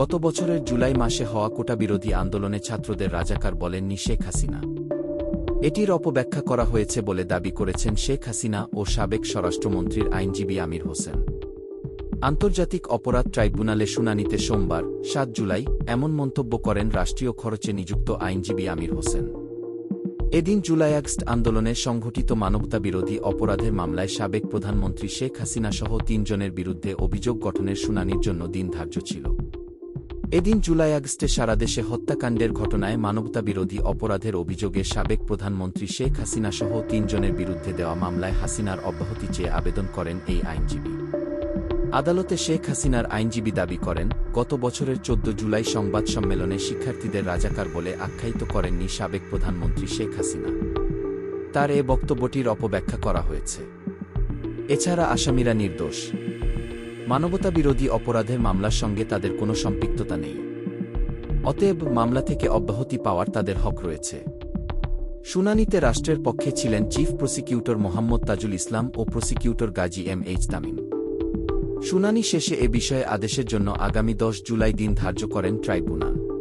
গত বছরের জুলাই মাসে হওয়া কোটা বিরোধী আন্দোলনে ছাত্রদের রাজাকার বলেননি শেখ হাসিনা। এটির অপব্যাখ্যা করা হয়েছে বলে দাবি করেছেন শেখ হাসিনা ও সাবেক স্বরাষ্ট্রমন্ত্রীর আইনজীবী আমির হোসেন। আন্তর্জাতিক অপরাধ ট্রাইব্যুনালে শুনানিতে সোমবার, সাত জুলাই, এমন মন্তব্য করেন রাষ্ট্রীয় খরচে নিযুক্ত আইনজীবী আমির হোসেন। এদিন জুলাই আগস্ট আন্দোলনে সংঘটিত মানবতাবিরোধী অপরাধের মামলায় সাবেক প্রধানমন্ত্রী শেখ হাসিনা সহ তিনজনের বিরুদ্ধে অভিযোগ গঠনের শুনানির জন্য দিন ধার্য ছিল। এদিন জুলাই আগস্টে সারা দেশে হত্যাকাণ্ডের ঘটনায় মানবতাবিরোধী অপরাধের অভিযোগে সাবেক প্রধানমন্ত্রী শেখ হাসিনা সহ তিনজনের বিরুদ্ধে দেওয়া মামলায় হাসিনার অব্যাহতি চেয়ে আবেদন করেন এই আইনজীবী। আদালতে শেখ হাসিনার আইনজীবী দাবি করেন, গত বছরের চোদ্দ জুলাই সংবাদ সম্মেলনে শিক্ষার্থীদের রাজাকার বলে আখ্যায়িত করেননি সাবেক প্রধানমন্ত্রী শেখ হাসিনা। তার এ বক্তব্যটির অপব্যাখ্যা করা হয়েছে। এছাড়া আসামিরা নির্দোষ। মানবতাবিরোধী অপরাধের মামলার সঙ্গে তাদের কোনো সম্পৃক্ততা নেই। অতএব মামলা থেকে অব্যাহতি পাওয়ার তাদের হক রয়েছে। শুনানিতে রাষ্ট্রের পক্ষে ছিলেন চিফ প্রসিকিউটর মোহাম্মদ তাজুল ইসলাম ও prosecutor Gazi M H Tamim. শুনানি শেষে এ বিষয়ে আদেশের জন্য আগামী দশ জুলাই দিন ধার্য করেন ট্রাইব্যুনাল।